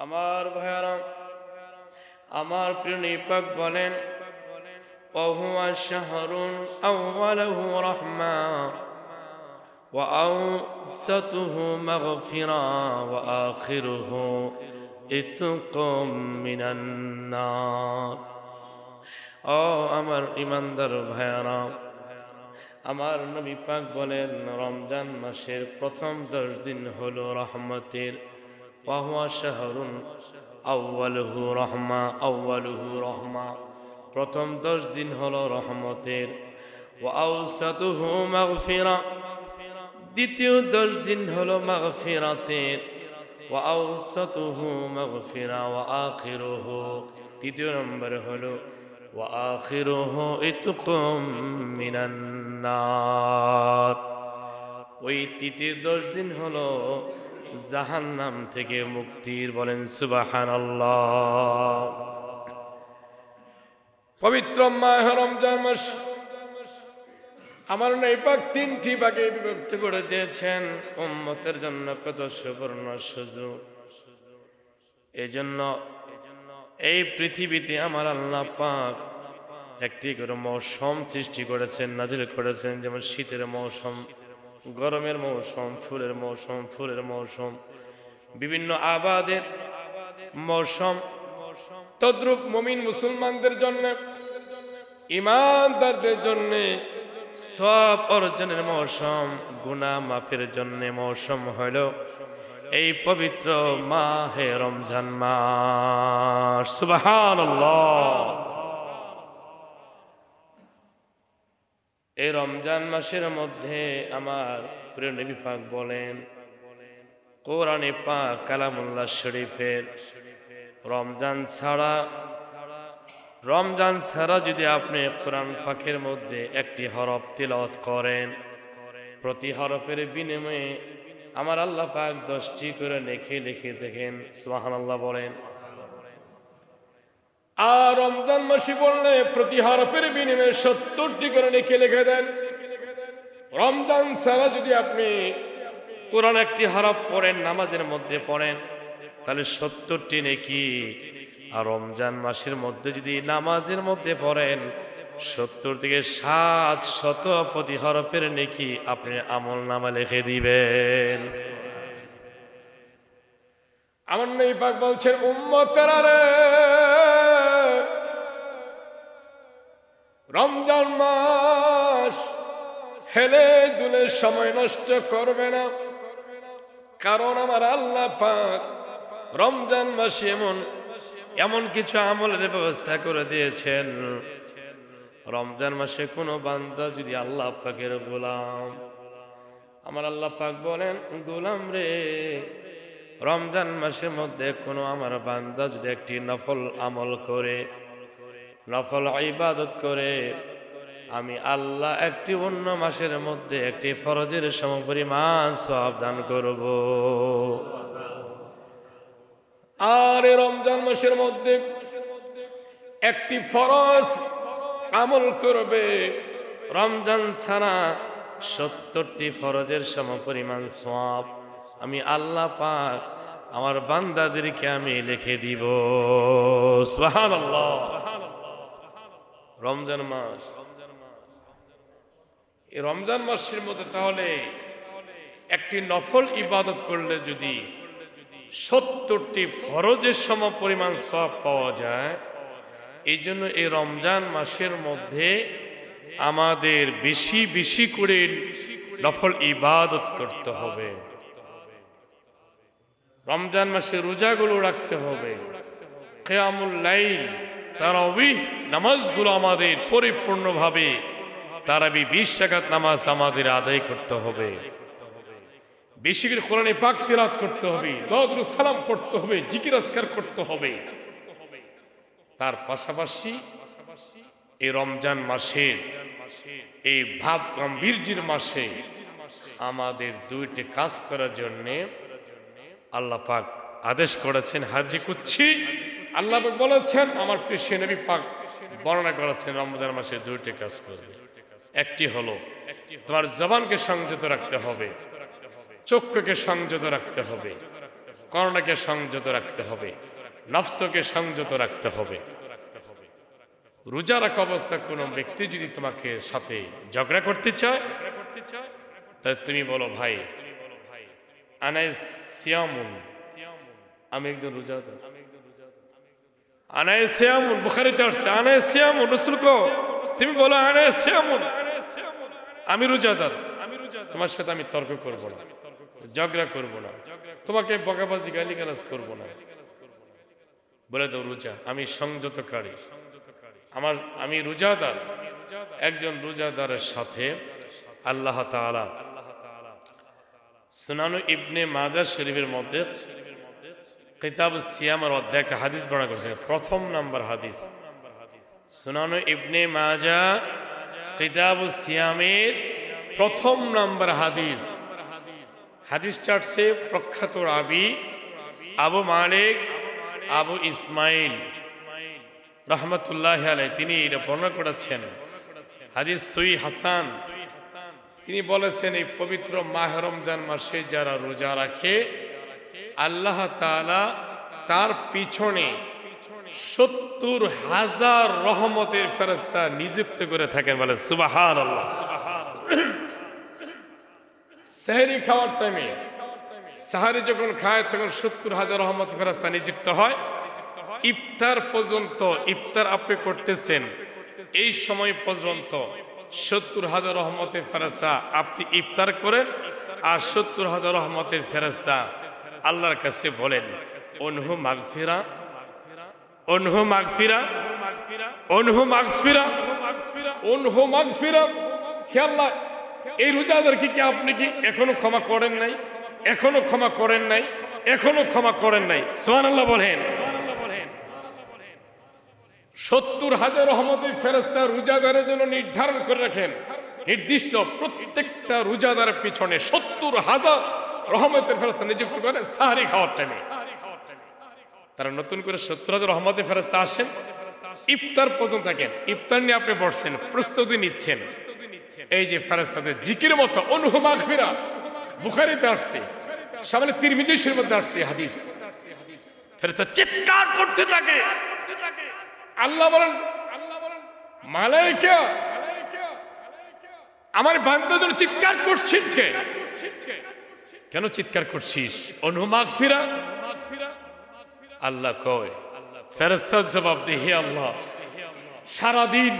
আমার ভাইয়ারা আমার প্রিয় নিপাক বলেন وهو شهر أوله رحمة وأوسطه مغفرة وآخره إتق من النار ও আমার ইমানদার ভাইয়ারা আমার নবী পাক বলেন রমজান মাসের প্রথম দশ দিন হলো রহমতের ওয়াহুয়া শাহরুন আউ্বালহু রহমা আউ্বালহু রহমা। প্রথম দশ দিন হলো রহমতের। ও আউসাতুহু মাগফিরা। দ্বিতীয় দশ দিন হলো মাগফিরাতের। ও আউসাতুহু মাগফিরা ও আখিরুহু। তৃতীয় নম্বর হলো ও আখিরুহু ইতকুম ওই তৃতীয় দশ দিন হলো জাহান্নাম থেকে মুক্তির বলেন, সুবহানাল্লাহ। পবিত্র মাহ রমজান মাস, আমার নেপাক তিনটি ভাগে বিভক্ত করে দিয়েছেন, উম্মতের জন্য কত সুবর্ণ সুযোগ। এজন্য এই পৃথিবীতে আমার আল্লাহ পাক একটি করে মৌসুম সৃষ্টি করেছেন, নাজিল করেছেন, যেমন শীতের মৌসুম গরমের মৌসুম, ফুলের মৌসুম ফুলের মৌসুম। বিভিন্ন আবাদের মৌসুম। তদ্রুপ মমিন মুসলমানদের জন্য, ইমানদারদের জন্য সব অর্জনের মৌসুম, গুনা মাফের জন্য মৌসুম হইল এই পবিত্র মাহে রমজান মাস। সুবহানাল্লাহ। এই রমজান মাসের মধ্যে আমার প্রিয় নবী পাক বলেন, কোরআনে পাক কালামুল্লাহ শরীফের রমজান ছাড়া রমজান ছাড়া যদি আপনি কোরআন পাকের মধ্যে একটি হরফ তিলত করেন, প্রতি হরফের বিনিময়ে আমার আল্লাহ পাক দশটি করে লিখে লিখে দেখেন সুহান আল্লাহ বলেন। আর রমজান মাসি বললে প্রতি হরফের বিনিময়ে সত্তরটি করে লিখে লিখে দেন। রমজান ছাড়া যদি আপনি কোরআন একটি হরফ পড়েন, নামাজের মধ্যে পড়েন, তাহলে সত্তরটি নেকি। আর রমজান মাসের মধ্যে যদি নামাজের মধ্যে পড়েন, সত্তর থেকে সাত শত প্রতি হরফের নেকি আপনি আমল নামা লিখে দিবেন। আমার নবী পাক বলছেন, উম্মতেরা রে রমজান মাস হেলে দুলে সময় নষ্ট করবে না। কারণ আমার আল্লাহ পাক রমজান মাসে এমন এমন কিছু আমলের ব্যবস্থা করে দিয়েছেন। রমজান মাসে কোনো বান্দা যদি আল্লাহ পাকের গোলাম, আমার আল্লাহ পাক বলেন, গোলাম রে, রমজান মাসের মধ্যে কোনো আমার বান্দা যদি একটি নফল আমল করে নফল ইবাদত করে। আমি আল্লাহ একটি অন্য মাসের মধ্যে একটি ফরজের সমপরিমাণ সব দান করব। আর রমজান মাসের মধ্যে একটি ফরজ আমল করবে। রমজান ছাড়া সত্তরটি ফরজের সমপরিমাণ সব আমি আল্লাহ পাক আমার বান্দাদেরকে আমি লিখে দিব। সুবহানাল্লাহ। রমজান মাস। এই রমজান মাসের মধ্যে তাহলে একটি নফল ইবাদত করলে যদি সত্তরটি ফরজের সম পরিমাণ সব পাওয়া যায় এই জন্য এই রমজান মাসের মধ্যে আমাদের বেশি বেশি করে নফল ইবাদত করতে হবে। রমজান মাসে রোজাগুলো রাখতে হবে। কেয়ামুল তারাবি নামাজগুলো আমাদের পরিপূর্ণভাবে, তারাবি বিশ টাকাত নামাজ আমাদের আদায় করতে হবে। বেশি করে কোরআনে পাক তিলাত করতে হবে দদরুল সালাম পড়তে হবে, জিকির আজকার করতে হবে। তার পাশাপাশি এই রমজান মাসের এই ভাব গাম্ভীর্যের মাসে আমাদের দুইটি কাজ করার জন্যে আল্লাহ পাক আদেশ করেছেন, হাজি কুচ্ছি। আল্লাহ বলেছেন, আমার প্রিয় নবী পাক বর্ণনা করেছেন, রমজান মাসে দুইটি কাজ করবে। একটি হলো, তোমার জবানকে সংযত রাখতে হবে, চক্ষুকে সংযত রাখতে হবে করোনাকে সংযত রাখতে হবে, নফসকে সংযত রাখতে হবে। রোজা রাখা অবস্থায় কোনো ব্যক্তি যদি তোমাকে সাথে ঝগড়া করতে চায়, তাহলে তুমি বলো, ভাই আমি একজন রোজাদার। আনায় তুমি বলো আমি রোজাদার, তোমার সাথে আমি তর্ক করব না, ঝগড়া করব না, তোমাকে বকাবাজি গালি গালাজ করব না। বলে দাও রোজা, আমি সংযতকারী। আমার, আমি রোজাদার, একজন রোজাদারের সাথে আল্লাহ তাআলা সুনানু ইবনে মাজার শরীফের মধ্যে কিতাব সিয়ামের অধ্যায় একটা হাদিস বর্ণনা করেছেন প্রথম নাম্বার হাদিস। সুনানু ইবনে মাজা কিতাব সিয়ামের প্রথম নাম্বার হাদিস। হাদিস হচ্ছে প্রখ্যাত রাবি আবু মালিক আবু ইসমাইল রহমতুল্লাহ আলাই তিনি এটা বর্ণনা করেছেন। হাদিস সই হাসান। তিনি বলেছেন, এই পবিত্র মাহ রমজান মাসে যারা রোজা রাখে আল্লাহ তাআলা তার পিছনে সত্তর হাজার রহমতের ফেরস্তা নিযুক্ত করে থাকেন বলে সুবাহান আল্লাহ সেহরি খাওয়ার টাইমে সাহারি যখন খায়, তখন সত্তর হাজার রহমত ফেরস্তা নিযুক্ত হয়। ইফতার পর্যন্ত, ইফতার আপনি করতেছেন, এই সময় পর্যন্ত সত্তর হাজার রহমতের ফেরস্তা আপনি ইফতার করেন, আর সত্তর হাজার রহমতের ফেরস্তা আল্লাহর কাছে বলেন অনহু মাগফিরা অনহু মাগফিরা অনহু মাগফিরা অনহু মাগফিরা। আল্লাহ, এই রোজাদারকে কি আপনি কি এখনও ক্ষমা করেন নাই? এখনও ক্ষমা করেন নাই? এখনও ক্ষমা করেন নাই? সোহান আল্লাহ বলেন। সত্তর হাজার রহমতের ফেরস্তা রোজাদারের জন্য নির্ধারণ করে রাখেন। নির্দিষ্ট প্রত্যেকটা রোজাদারের পিছনে সত্তর হাজার রহমতের ফেরস্তা নিযুক্ত করেন সাহারি খাওয়ার টাইমে তারা নতুন করে সত্তর হাজার রহমতের ফেরস্তা আসেন। ইফতার পর্যন্ত থাকেন ইফতার নিয়ে আপনি বসছেন, প্রস্তুতি নিচ্ছেন। এই যে ফেরস্তাদের জিকির মতো অনুভমাগ ফিরা বুখারিতে আসছে, সামনে তিরমিজিসের মধ্যে আসছে হাদিস। ফেরস্তা চিৎকার করতে থাকে। আল্লাহ বলেন, মালাইকা, আমার বান্ধব চিৎকার করছিস কে? কেন চিৎকার করছিস? অনুমাগ ফিরা আল্লাহ কয় জবাব হে আল্লাহ, সারাদিন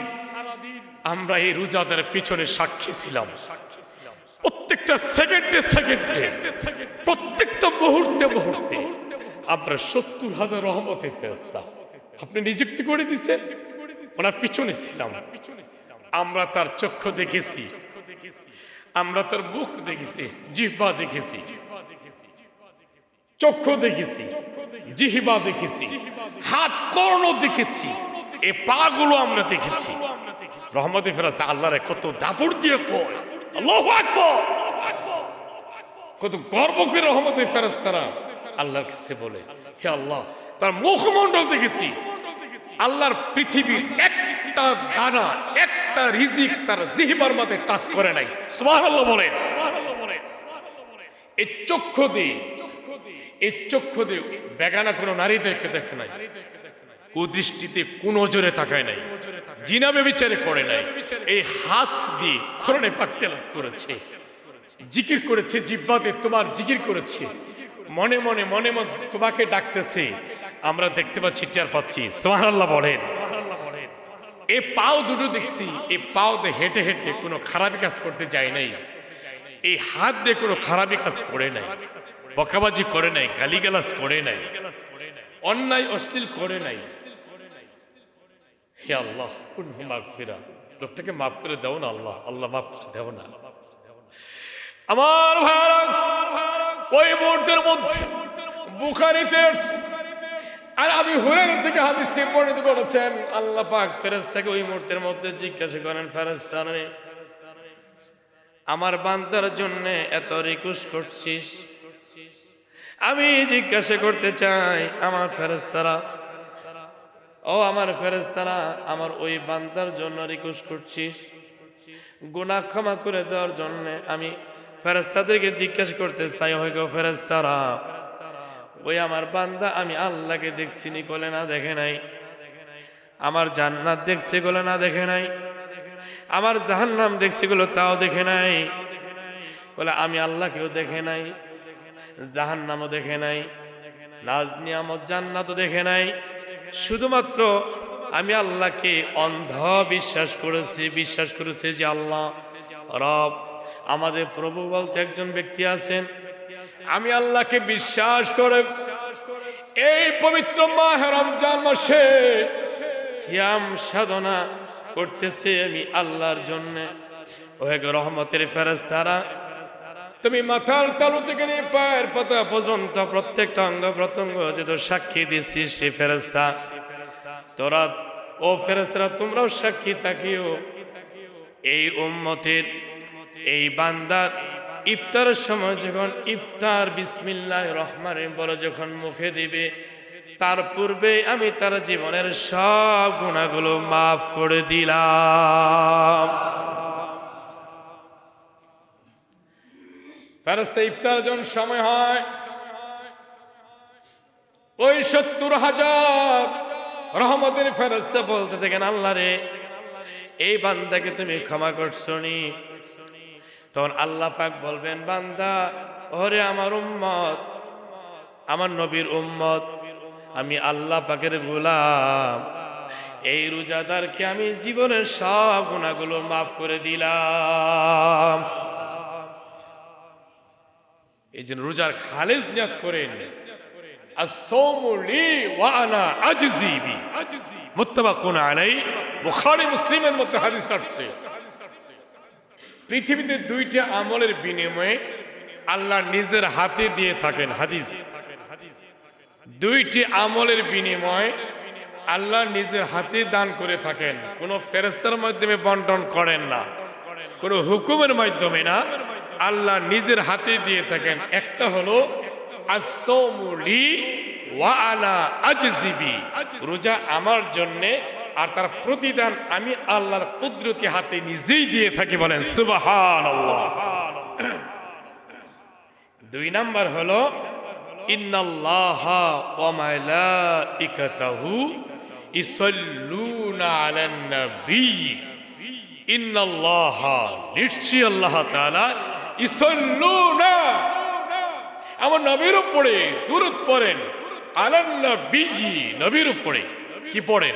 আমরা এই রোজাদের পিছনে সাক্ষী ছিলাম। প্রত্যেকটা সেকেন্ডে সেকেন্ডে, প্রত্যেকটা মুহূর্তে মুহূর্তে আমরা সত্তর হাজার রহমতের ফেরস্তা আপনি নিযুক্তি করে দিচ্ছেন ওনার পিছনে ছিলাম। আমরা তার চক্ষু দেখেছি। আমরা তার মুখ দেখেছি, জিহ্বা দেখেছি, চক্ষু দেখেছি, জিহিবা দেখেছি, হাত কর্ণ দেখেছি, এ পাগুলো আমরা দেখেছি। রহমতে ফেরাস্তা আল্লাহরে কত দাপড় দিয়ে কয়। কত গর্ব করে রহমতে ফেরাস্তারা আল্লাহর কাছে বলে, হে আল্লাহ, তার মুখমণ্ডল দেখেছি। আল্লাহর পৃথিবীর একটা দানা, একটা রিজিক তার জিহিবার মধ্যে টাচ করে নাই। সুবহানাল্লাহ বলেন। এই চক্ষু দিয়ে, এই চক্ষু দিয়ে বেগানা কোনো নারীদেরকে দেখে নাই। কুদৃষ্টিতে কোন জোরে তাকায় নাই। জিনাবে বিচারে করে নাই। এই হাত দিয়ে খরণে পাকতে লাভ করেছে। জিকির করেছে, জিব্বাতে তোমার জিকির করেছে। মনে মনে মনে মনে তোমাকে ডাকতেছে। আমরা দেখতে পাচ্ছি, টের পাচ্ছি। সোহান আল্লাহ বলেন। এই পাও দুটো দেখছি এই পাও দিয়ে হেঁটে হেঁটে কোনো খারাপি কাজ করতে যায় নাই। এই হাত দিয়ে কোনো খারাপি কাজ করে নাই, বকাবাজি করে নাই, গালিগালাজ করে নাই, অন্যায়, অশ্লীল করে নাই। হে আল্লাহ উনহু মাগফিরা। লোকটাকে মাফ করে দাও না আল্লাহ আল্লাহ মাফ করে দাও না। আমার ভারত ওই মুহূর্তের মধ্যে বুখারিতে আর আমি হুরের থেকে হাদিসটি বর্ণিত করেছেন আল্লাহ পাক ফেরেস থেকে ওই মুহূর্তের মধ্যে জিজ্ঞাসা করেন ফেরেস্তানে আমার বান্দার জন্য এত রিকোয়েস্ট করছিস? আমি জিজ্ঞাসা করতে চাই, আমার ফেরেস্তারা ও আমার ফেরেস্তারা আমার ওই বান্দার জন্য রিকোয়েস্ট করছিস? গুনাহ ক্ষমা করে দেওয়ার জন্য আমি ফেরেস্তাদেরকে জিজ্ঞাসা করতে চাই হয়তো ফেরেস্তারা ওই আমার বান্দা, আমি আল্লাহকে দেখছি নি বলে না দেখে নাই। আমার জান্নাত দেখছে বলে না দেখে নাই। আমার জাহান্নাম দেখছি গুলো তাও দেখে নাই। বলে আমি আল্লাহকেও দেখে নাই, জাহান্নামও দেখে নাই নাজ নিয়ামত জান্নাতও দেখে নাই। শুধুমাত্র আমি আল্লাহকে অন্ধ বিশ্বাস করেছি বিশ্বাস করেছি যে আল্লাহ, রব আমাদের প্রভু বলতে একজন ব্যক্তি আছেন। আমি আল্লাহকে বিশ্বাস করে এই পবিত্র মাহ রমজান মাসে সিয়াম সাধনা করতেছে আমি আল্লাহর জন্য। ওহে গো রহমতের ফেরেস্তারা তুমি মাথার তালু থেকে নিয়ে পায়ের পাতা পর্যন্ত প্রত্যেকটা অঙ্গ প্রত্যঙ্গ যে তোর সাক্ষী দিচ্ছিস সে ফেরেস্তা তোরা, ও ফেরেস্তারা তোমরাও সাক্ষী থাকিও। এই উম্মতের, এই বান্দার ইফতারের সময় যখন ইফতার বিসমিল্লাহ রহমান বলে যখন মুখে দিবে, তার পূর্বে আমি তার জীবনের সব গুণাগুলো মাফ করে দিলাম। ইফতার যখন সময় হয়, ওই সত্তর হাজার রহমতের ফেরস্তা বলতে থাকেন, আল্লাহ রে, এই বান্দাকে তুমি ক্ষমা করছ নি? তখন আল্লাহ পাক বলবেন, বান্দা, ওরে আমার উম্মত, আমার নবীর উম্মত, আমি আল্লাহ পাকের গোলাম। এই রোজাদারকে আমি জীবনের সব গুণাগুলো মাফ করে দিলাম। এই জন্য রোজার খালেজ নিয়ত করেন। মুস্তফা কোন মুসলিমের মধ্যে হাদিস আসছে। পৃথিবীতে দুইটা আমলের বিনিময়ে আল্লাহ নিজের হাতে দিয়ে থাকেন হাদিস। দুইটি আমলের বিনিময়ে আল্লাহ নিজের হাতে দান করে থাকেন। কোনো ফেরস্তার মাধ্যমে বন্টন করেন না। কোনো হুকুমের মাধ্যমে না। আল্লাহ নিজের হাতে দিয়ে থাকেন। একটা হলো ওয়া আজজিবি। রোজা আমার জন্যে আর তার প্রতিদান আমি আল্লাহর কুদরতি হাতে নিজেই দিয়ে থাকি বলেন সুবাহান দুই নাম্বার হলো নিশ্চয়ই আল্লাহ ইসাল্লুনা। আমার নবীর উপরে দূরত পড়েন, আলান নবী, নবীর উপরে। কি পড়েন?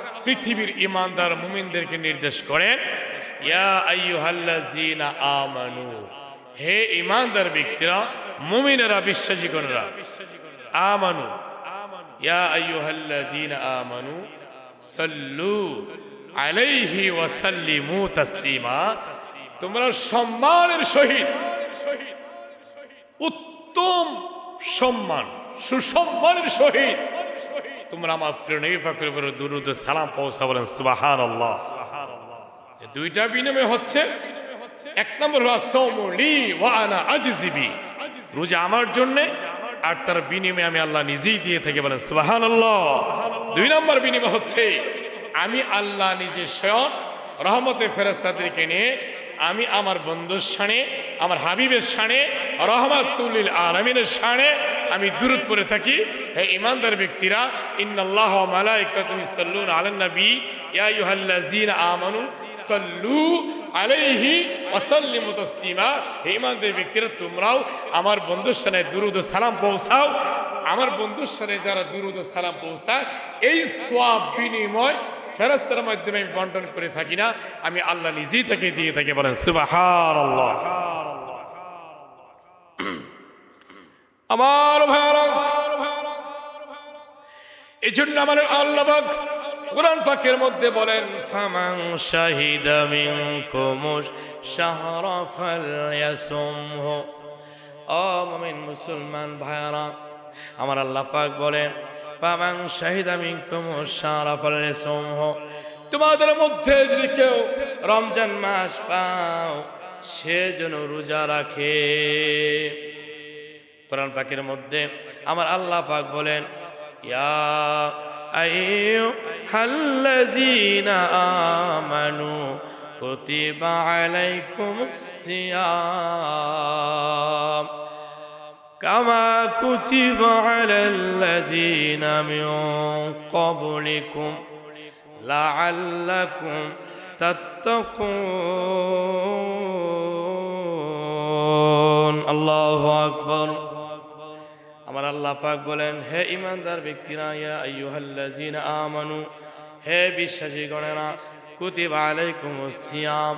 পৃথিবীর ইমানদার মুমিনদেরকে নির্দেশ করেন আমানু। হে ইমানদার ব্যক্তিরা, মুমিনেরা, বিশ্বাসীগণরা, আমানু। ইয়া আমানু আলাইহি তোমরা সম্মানের সহিত, উত্তম সম্মান, সুসম্মানের সহিত তোমরা আমার প্রিয় নবী পাকের উপরে দুরুদ সালাম পৌঁছা বলেন, সুবহানাল্লাহ। এই দুইটা বিনিময় হচ্ছে। এক নম্বর আজজিবি। রোজা আমার জন্য, আর তার বিনিময়ে আমি আল্লাহ নিজেই দিয়ে থাকি বলেন, সুবহানাল্লাহ। দুই নম্বর বিনিময় হচ্ছে, আমি আল্লাহ নিজে স্বয়ং রহমতে ফেরেস্তাদেরকে নিয়ে, আমি আমার বন্ধুর সানে, আমার হাবিবের সানে রহমাতুল্লিল আলমিনের সানে আমি দূরত পড়ে থাকি। হে ইমানদার ব্যক্তিরা, ইন্নাল্লাহ মালাইকাতু ইসাল্লুন আলান নবী। ইয়া আইয়ুহাল্লাযীনা আমানু সাল্লু আলাইহি ওয়া সাল্লিমু তাসলিমা। হে ইমানদার ব্যক্তিরা, তোমরাও আমার বন্ধুর সানে দুরুদ ও সালাম পৌঁছাও। আমার বন্ধুর সানে যারা দুরুদ ও সালাম পৌঁছায়, এই সোয়াব বিনিময় ফেরাস্তার মাধ্যমে আমি বন্টন করে থাকি না। আমি আল্লাহ নিজেই তাকে দিয়ে থাকি বলেন সুবাহার আমার ভাইরা এই জন্য আমার আল্লাহ কোরআন পাকের মধ্যে বলেন ফামাং শাহিদা শাহরা ফালয়াসুমহু। মুমিন মুসলমান ভাইরা আমার আল্লাহ পাক বলেন পামাং শাহিদা মিনকুম সারা ফলে তোমাদের মধ্যে যদি কেউ রমজান মাস পাও, সে যেন রোজা রাখে। কোরআন পাকের মধ্যে আমার আল্লাহ পাক বলেন আমানু কুতিবা আলাইকুমুস সিয়াম কামা কুতিবা আলাল্লাযীনা মিন ক্বাবলিকুম লাআল্লাকুম আল্লাহ পাক বলেন, হে ইমানদার ব্যক্তিরা, ইয়া আইয়ুহাল্লাযীনা আমানু, হে বিশ্বাসী গণেরা কুতিবা আলাইকুমুস সিয়াম,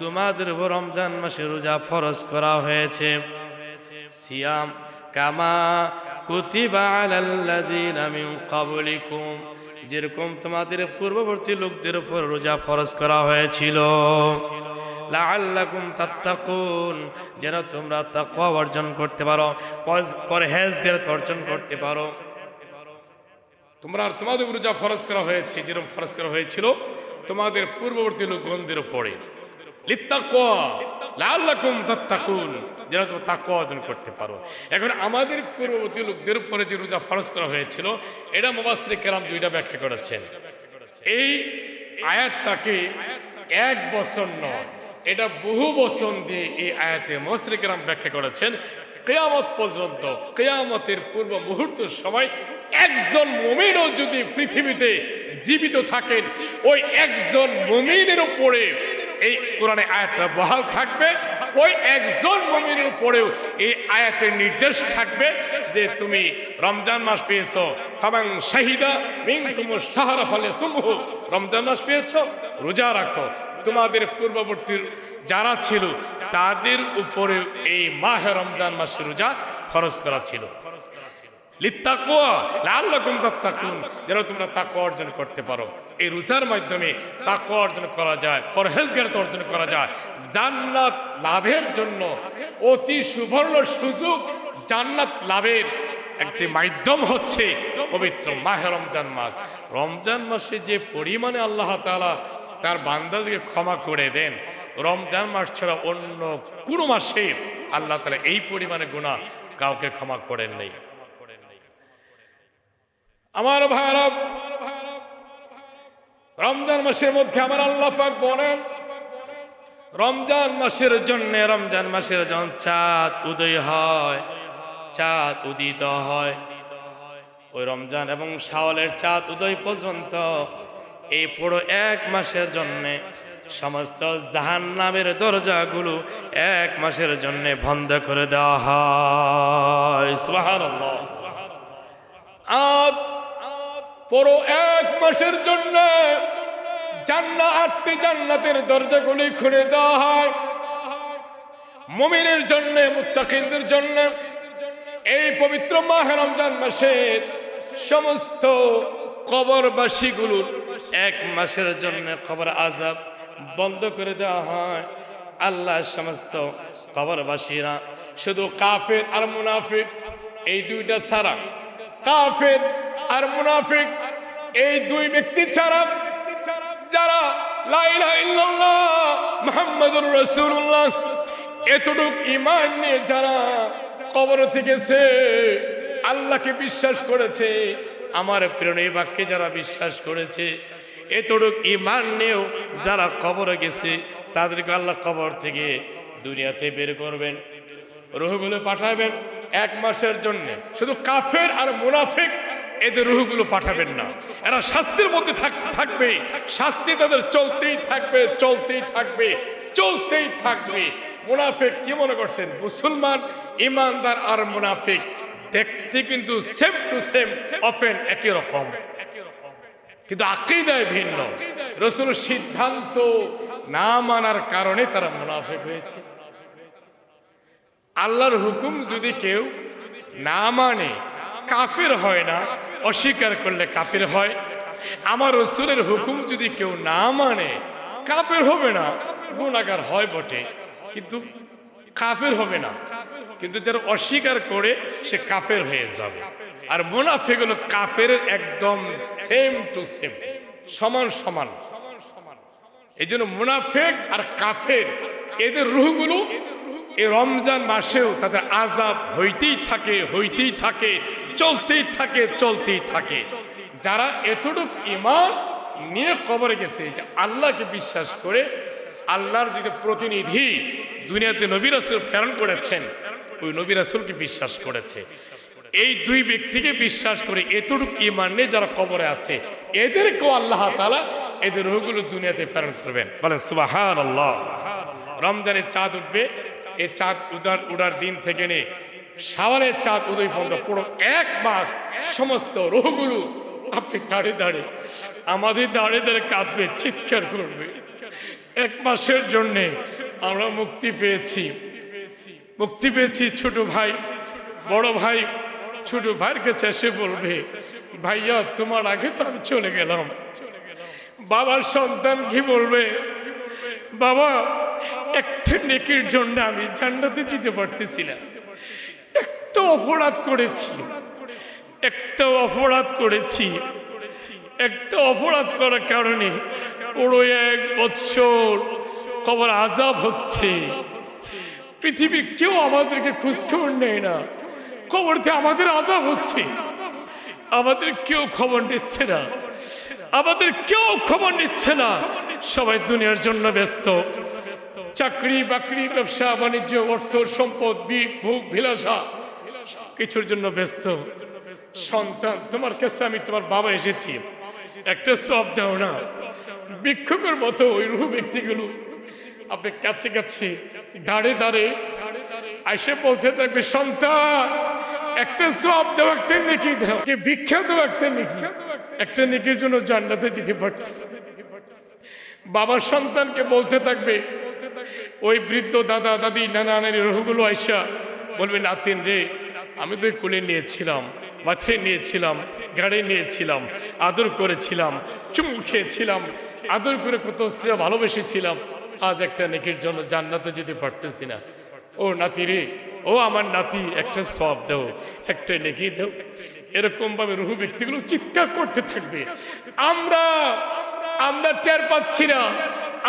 তোমাদের উপর রমজান মাসে রোজা ফরজ করা হয়েছে। সিয়াম, কামা কুতিবা আলাল্লাযীনা মিন ক্বাবলিকুম, যেরকম তোমাদের পূর্ববর্তী লোকদের উপর রোজা ফরজ করা হয়েছিল। যেন তোমরা তাকওয়া অর্জন করতে পারো, পজ- পরহেজগার অর্জন করতে পারো। তোমরা তোমাদের উপর যা ফরজ করা হয়েছে, যেরকম ফরজ করা হয়েছিল, তোমাদের পূর্ববর্তী লোকগণদের উপরে। যেন অর্জন করতে পারো। এখন আমাদের পূর্ববর্তী লোকদের উপরে যে রোজা করা হয়েছিল কেরাম দুইটা ব্যাখ্যা করেছেন। এই আয়াতটাকে এক বছর নয় এটা বহু বছর দিয়ে এই আয়াতে মসরিকেরাম ব্যাখ্যা করেছেন, কেয়ামত পর্যন্ত, কেয়ামতের পূর্ব মুহূর্তের সময় একজন মমিনও যদি পৃথিবীতে জীবিত থাকেন, ওই একজন মুমিনের উপরে এই কোরআনে আয়াতটা বহাল থাকবে, ওই একজন মুমিনের উপরেও এই আয়াতের নির্দেশ থাকবে যে তুমি রমজান মাস পেয়েছ ফামাং শাহিদা মিনকুম শাহরা ফলে সুমহু রমজান মাস পেয়েছ, রোজা রাখো। তোমাদের পূর্ববর্তী যারা ছিল, তাদের উপরে এই মাহে রমজান মাসে রোজা ফরজ করা ছিল। অর্জন করতে পারো। এই রোজার মাধ্যমে অর্জন করা যায় অর্জন করা যায়। জান্নাত লাভের জন্য অতি সুবর্ণ সুযোগ জান্নাত লাভের একটি মাধ্যম হচ্ছে পবিত্র মাহে রমজান মাস। রমজান মাসে যে পরিমাণে আল্লাহ তাআলা তার বান্দাদেরকে ক্ষমা করে দেন। রমজান মাস ছাড়া অন্য কোনো মাসে আল্লাহ তাআলা এই পরিমাণে গুণা কাউকে ক্ষমা করেন নেই। আমার ভারত রমজান মাসের মধ্যে আমার আল্লাহ পাক বলেন, রমজান মাসের জন্য রমজান মাসের যখন চাঁদ উদয় হয়, চাঁদ উদিত হয়, ওই রমজান এবং শাওয়ালের চাঁদ উদয় পর্যন্ত এই পুরো এক মাসের জন্যে সমস্ত জাহান নামের দরজাগুলো এক মাসের জন্য বন্ধ করে দেওয়া হয়। পুরো এক মাসের জন্য জান্না আটটি জান্নাতের দরজাগুলি খুলে দেওয়া হয়। মুমিনের জন্য, মুত্তাকিনদের জন্য, এই পবিত্র মাহে রমজান মাসের সমস্ত কবরবাসীগুলোর এক মাসের জন্য কবর আজাব বন্ধ করে দেওয়া হয়। আল্লাহ সমস্ত কবরবাসীরা শুধু কাফের আর মুনাফিক, এই দুইটা ছাড়া কাফের আর মুনাফিক, এই দুই ব্যক্তি ছাড়া যারা ঈমান নিয়ে যারা কবর থেকে সে আল্লাহকে বিশ্বাস করেছে, আমার প্রেরণী বাক্যে যারা বিশ্বাস করেছে এতটুক ঈমান নিয়েও যারা কবরে গেছে, তাদেরকে আল্লাহ কবর থেকে দুনিয়াতে বের করবেন। রুহগুলো পাঠাবেন এক মাসের জন্য। শুধু কাফের আর মুনাফিক এদের রুহগুলো পাঠাবেন না। এরা শাস্তির মধ্যে থাক- থাকবে। শাস্তি তাদের চলতেই থাকবে চলতেই থাকবে চলতেই থাকবে। মুনাফিক কি মনে করছেন? মুসলমান, ইমানদার আর মুনাফিক, দেখতে কিন্তু সেম টু সেম অপেন একই রকম। কিন্তু আকিদায় ভিন্ন। রসুল সিদ্ধান্ত না মানার কারণে তারা মুনাফিক হয়েছে। আল্লাহর হুকুম যদি কেউ না মানে কাফের হয় না, অস্বীকার করলে কাফের হয়। আমার রসুলের হুকুম যদি কেউ না মানে কাফের হবে না গুণাগার হয় বটে। কিন্তু কাফের হবে না। কিন্তু যারা অস্বীকার করে, সে কাফের হয়ে যাবে। আর মুনাফিক হলো কাফের একদম সেম টু সেম সমান সমান। এই জন্য মুনাফেক আর কাফের, এদের রুহগুলো এই রমজান মাসেও তাদের আজাব হইতেই থাকে হইতেই থাকে, চলতেই থাকে চলতেই থাকে। যারা এতটুক ইমান নিয়ে কবরে গেছে যে আল্লাহকে বিশ্বাস করে আল্লাহর যে প্রতিনিধি দুনিয়াতে নবী রাসূল প্রেরণ করেছেন, ওই নবী রাসূলকে বিশ্বাস করেছে। এই দুই ব্যক্তিকে বিশ্বাস করে এতটুকু ইমান নিয়ে যারা কবরে আছে, এদেরকেও আল্লাহ তালা এদের রোগগুলো দুনিয়াতে প্রেরণ করবেন। বলেন সুবাহান আল্লাহ রমজানের চাঁদ উঠবে, এই চাঁদ উদার উড়ার দিন থেকে নিয়ে সাওয়ালের চাঁদ উদয় পর্যন্ত পুরো এক মাস সমস্ত রোগগুলো আপনি দাঁড়িয়ে দাঁড়িয়ে আমাদের দাঁড়িয়ে দাঁড়িয়ে কাঁদবে, চিৎকার করবে। এক মাসের জন্যে আমরা মুক্তি পেয়েছি। মুক্তি পেয়েছি ছোট ভাই, বড় ভাই ছোট ভাইয়ের কাছে এসে বলবে, ভাইয়া, তোমার আগে তো আমি চলে গেলাম। বাবার সন্তান কি বলবে? বাবা, একটা নেকির জন্য আমি জান্নাতে যেতে পারতেছিলাম একটা অপরাধ করেছি। একটা অপরাধ করেছি। একটা অপরাধ করার কারণে পুরো এক বছর কবর আজাব হচ্ছে। পৃথিবীর কেউ আমাদেরকে খোঁজখবর নেয় না। খবরতে আমাদের আজাব হচ্ছে। আমাদের কেউ খবর নিচ্ছে না। আমাদের কেউ খবর নিচ্ছে না। সবাই দুনিয়ার জন্য ব্যস্ত। চাকরি, বাকরি, ব্যবসা, বাণিজ্য, অর্থ, সম্পদ বিগ ভোগ, বিলাসা কিছুর জন্য ব্যস্ত। সন্তান, তোমার কাছে আমি তোমার বাবা এসেছি। একটা সব দাও না। বিক্ষোভের মতো ওই রুহ ব্যক্তিগুলো আপনি কাছে কাছে দাঁড়ে দাঁড়ে এসে বলতে থাকবে। সন্তান! একটা সব দাও, একটা নেকি দাও। কে ভিক্ষা দাও, একটা নেকি। একটা নেকির জন্য জান্নাতে যেতে পারতেছে বাবার সন্তানকে বলতে থাকবে, ওই বৃদ্ধ দাদা, দাদি, নানা, নানি রহুগুলো আইসা বলবে, নাতিন রে, আমি তো কোলে নিয়েছিলাম মাথায় নিয়েছিলাম, গাড়ি নিয়েছিলাম, আদর করেছিলাম, চুমু খেয়েছিলাম, আদর করে কত ভালোবেসেছিলাম, আজ একটা নেকির জন্য জান্নাতে যেতে পারতেছি না। ও নাতি রে ও আমার নাতি, একটা সব দাও, একটা নেকি দাও। এরকম ভাবে রুহু ব্যক্তিগুলো চিৎকার করতে থাকবে। আমরা আমরা টের পাচ্ছি না,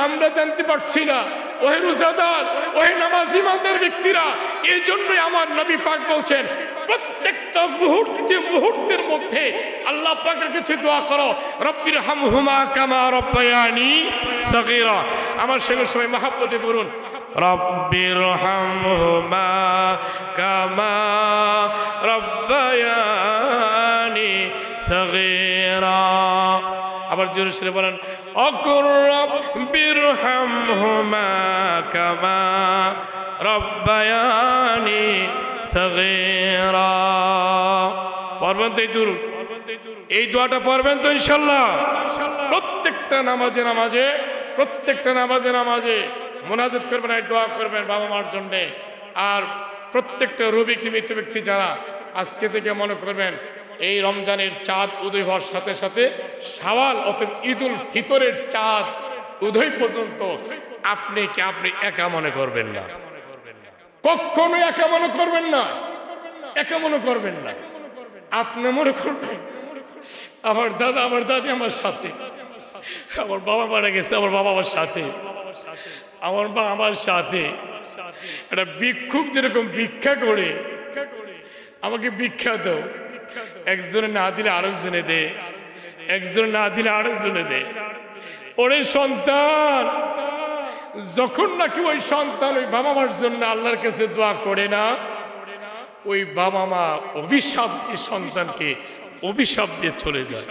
আমরা জানতে পারছি না। ওহে রোজাদার, ওহে নামাজ ইমানদার ব্যক্তিরা, এই জন্যই আমার নবী পাক বলছেন, প্রত্যেকটা মুহূর্তে, মুহূর্তের মধ্যে আল্লাহ পাকের কাছে দোয়া করো রব্বির হামহুমা কামা রব্বায়ানি সগীরা। আমার সঙ্গে সবাই মহাব্বতে বলুন রব্বির হামহুমা কামা জোরে সরে বলেন, অকুর রব্বির হামহুমা কামা রব্বায়ানি সগীরা। পড়বেন তো এই পড়বেন প্রত্যেকটা নামাজে নামাজে, প্রত্যেকটা করবেন আর দোয়া করবেন বাবা মার আর প্রত্যেকটা রবিক্তি মৃত্যু ব্যক্তি যারা আজকে থেকে মনে করবেন এই রমজানের চাঁদ উদয় হওয়ার সাথে সাথে সাওয়াল অতএব ঈদুল ফিতরের চাঁদ উদয় পর্যন্ত আপনি কি আপনি একা মনে করবেন না? কখনো একা মনে করবেন না। একা মনে করবেন না। আপনি মনে করবেন, আমার দাদা, আমার দাদি আমার সাথে, আমার বাবা মারা গেছে, আমার বাবা আমার সাথে, আমার মা আমার সাথে। একটা ভিক্ষুক যেরকম ভিক্ষা করে, আমাকে ভিক্ষা দাও। একজনে না দিলে আরেকজনে দে। একজনে না দিলে আরেকজনে দে। ওরে সন্তান, যখন নাকি ওই সন্তান ওই বাবা মার জন্য আল্লাহর কাছে দোয়া করে না, ওই বাবা মা অভিশাপ দিয়ে সন্তানকে অভিশাপ দিয়ে চলে যায়।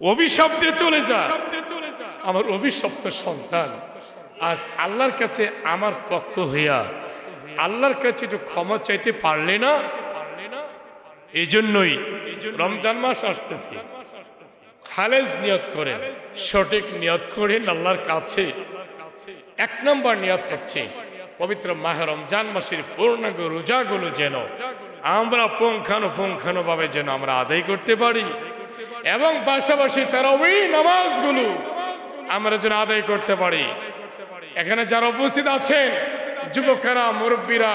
অভিশাপ দিয়ে চলে যায়। আমার অভিশপ্ত সন্তান, আজ আল্লাহর কাছে আমার পক্ষ হইয়া আল্লাহর কাছে একটু ক্ষমা চাইতে পারলে না এই জন্যই রমজান মাস আসতেছি। খালেজ নিয়ত করেন, সঠিক নিয়ত করেন আল্লাহর কাছে। এক নম্বর নিয়ত হচ্ছে পবিত্র মাহে রমজান মাসের পূর্ণাঙ্গ রোজাগুলো যেন আমরা পুঙ্খানো পুঙ্খানো ভাবে যেন আমরা আদায় করতে পারি। এবং পাশাপাশি তারা ওই নামাজগুলো আমরা যেন আদায় করতে পারি। এখানে যারা উপস্থিত আছেন, যুবকেরা, মুরব্বীরা,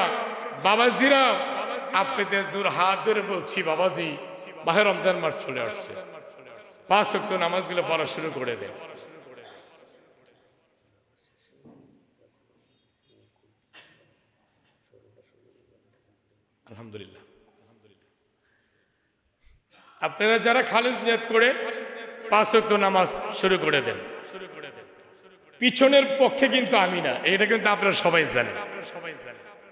বাবাজিরা আপনাদের জোর হাত ধরে বলছি, বাবাজি বাহে রমজান মাস চলে আসছে। পাঁচ অক্ট নামাজগুলো পড়া শুরু করে দেয় আপনারা যারা খালেজ নিয়ত করে, পাঁচ অক্ট নামাজ শুরু করে দেন। পিছনের পক্ষে কিন্তু আমি না, এটা কিন্তু আপনারা সবাই জানেন।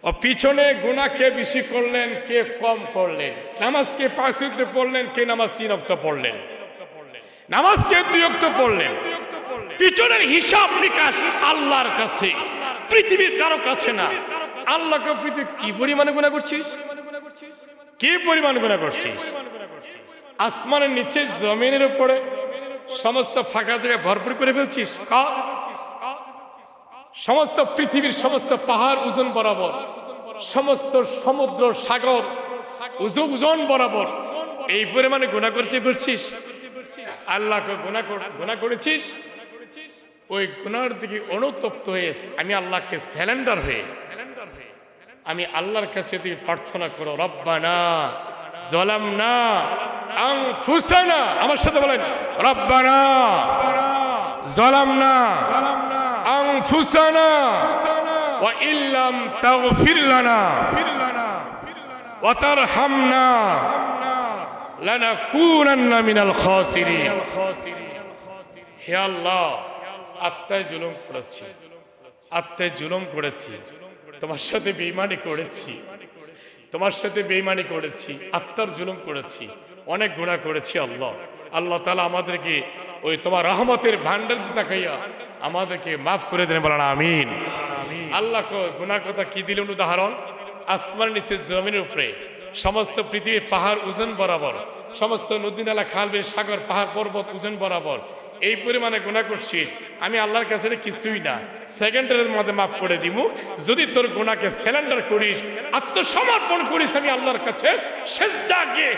ও পিছনে গুণা কে বেশি করলেন, কে কম করলেন? নামাজ কে পাঁচ পড়লেন, কে নামাজ তিন অক্ট পড়লেন? নামাজ কে দুই অক্ট পড়লেন? পিছনের হিসাব নিকাশ আল্লাহর কাছে। পৃথিবীর কারও কাছে না। আল্লাহকে পৃথিবী কি পরিমাণে গুণা করছিস? কি পরিমাণ গুণা করছিস? আসমানের নিচে, জমিনের উপরে, সমস্ত ফাঁকা জায়গায় ভরপুর করে ফেলছিস? কার সমস্ত পৃথিবীর সমস্ত পাহাড় ওজন বরাবর, সমস্ত সমুদ্র সাগর ওজন বরাবর। এই পরিমাণে গুণা করছে বলছিস? আল্লাহকে গুণা গুণা করেছিস? ওই গুনার দিকে অনুতপ্ত হয়ে আমি আল্লাহকে স্যালেন্ডার হয়ে আমি আল্লাহর কাছে তুই প্রার্থনা করো, রব্বানা জলাম না আমার সাথে বলেন, রব্বানা। জলাম না। আং ফুসানা ওয়া ইল্লাম তাগফির লানা। ওয়া তারহামনা। লানাকুনান্না মিনাল খাসিরিন। হে আল্লাহ আত্মায় জুলুম করেছি। আত্মায় জুলুম করেছি। তোমার সাথে বেইমানি করেছি। তোমার সাথে বেইমানি করেছি। আত্মার জুলুম করেছি। অনেক গুণা করেছি আল্লাহ। আল্লাহ তালা আমাদেরকে ওই তোমার রহমতের ভান্ডার তাকাইয়া আমাদেরকে মাফ করে দেন বলেন আমিন। আল্লাহ গুনার কথা কি দিলেন? উদাহরণ আসমান নিচে জমিনের উপরে সমস্ত পৃথিবীর পাহাড় ওজন বরাবর সমস্ত নদী নালা খাল বিল, সাগর পাহাড় পর্বত ওজন বরাবর। এই পরিমাণে গুণা করছিস আমি আল্লাহর কাছে কিছুই না। সেকেন্ডের মধ্যে মাফ করে দিব যদি তোর গুণাকে সিলিন্ডার করিস আত্মসমর্পণ করিস আমি আল্লাহর কাছে শেষ দাগে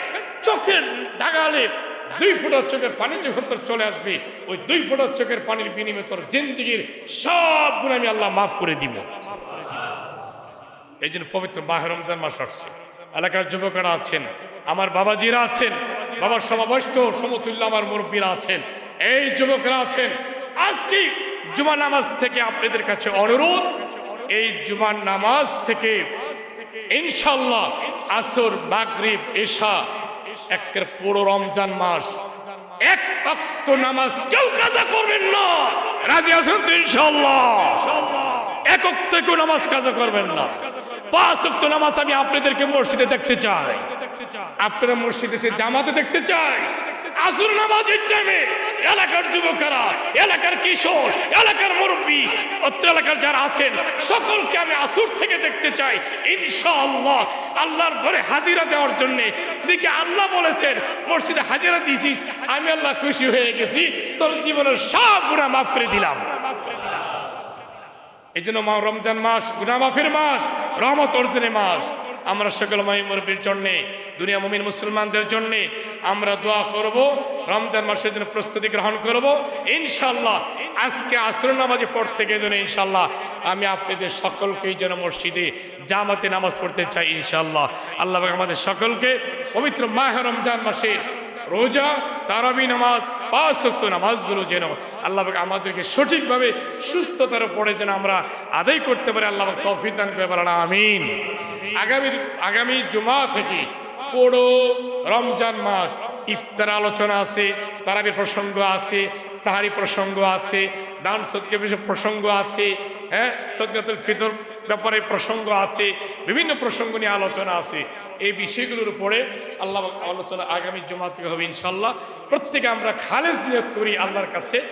দুই ফুটার চোখের পানি যখন তোর চলে আসবে, ওই দুই ফুটার চোখের পানির বিনিময়ে তোর জিন্দিগির সব গুণ আমি আল্লাহ মাফ করে দিব। এই জন্য পবিত্র মাহ রমজান মাস আসছে। এলাকার যুবকেরা আছেন, আমার বাবাজিরা আছেন, বাবার সমাবস্ত সমতুল্য আমার মুরব্বীরা আছেন, এই যুবকরা আছেন, আজকে জুমা নামাজ থেকে আপনাদের কাছে অনুরোধ, এই জুমার নামাজ থেকে ইনশাল্লাহ আসর, মাগরিব এশা একের পুরো রমজান মাস। এক রক্ত নামাজ কেউ কাজা করবেন না। রাজি আছেন তো ইনশাল্লাহ একক কেউ নামাজ কাজা করবেন না। পাঁচ অক্ট নামাজ আমি আপনাদেরকে মসজিদে দেখতে চাই। আপনারা মসজিদে সে জামাতে দেখতে চাই। আসুর নামাজের টাইমে। এলাকার যুবকেরা, এলাকার কিশোর, এলাকার মুরব্বী, অত্র এলাকার যারা আছেন, সকলকে আমি আসুর থেকে দেখতে চাই, ইনশাআল্লাহ। আল্লাহর ঘরে হাজিরা দেওয়ার জন্যে। দেখি আল্লাহ বলেছেন, মসজিদে হাজিরা দিয়েছিস আমি আল্লাহ খুশি হয়ে গেছি, তোর জীবনের সব গুণা মাফ করে দিলাম। এই জন্য মা, রমজান মাস গুনামাফির মাস, রহমত অর্জনের মাস। আমরা সকল মাই মুরব্বীর জন্যে, দুনিয়া মুমিন মুসলমানদের জন্যে আমরা দোয়া করব, রমজান মাসের জন্য প্রস্তুতি গ্রহণ করব। ইনশাল্লাহ আজকে আসর নামাজে পর থেকে যেন ইনশাল্লাহ আমি আপনাদের সকলকেই যেন মসজিদে জামাতে নামাজ পড়তে চাই ইনশাল্লাহ আল্লাহ আমাদের সকলকে পবিত্র মাহ রমজান মাসে রোজা, তারাবি নামাজ, পাঁচ নামাজগুলো যেন আল্লাহ আমাদেরকে সঠিকভাবে সুস্থতার পরে যেন আমরা আদায় করতে পারি। আল্লাহ পাক তৌফিক দান করে আমিন। আগামী আগামী জুমা থেকে পুরো রমজান মাস ইফতার আলোচনা আছে, তারাবির প্রসঙ্গ আছে, সাহারি প্রসঙ্গ আছে, দান সত্য প্রসঙ্গ আছে হ্যাঁ সদ্যাতুল ফিতর ব্যাপারে প্রসঙ্গ আছে, বিভিন্ন প্রসঙ্গ নিয়ে আলোচনা আছে। এই বিষয়গুলোর উপরে আল্লাহ আলোচনা আগামী জমা থেকে হবে ইনশাল্লাহ প্রত্যেকে আমরা খালেজ নিয়ত করি আল্লাহর কাছে।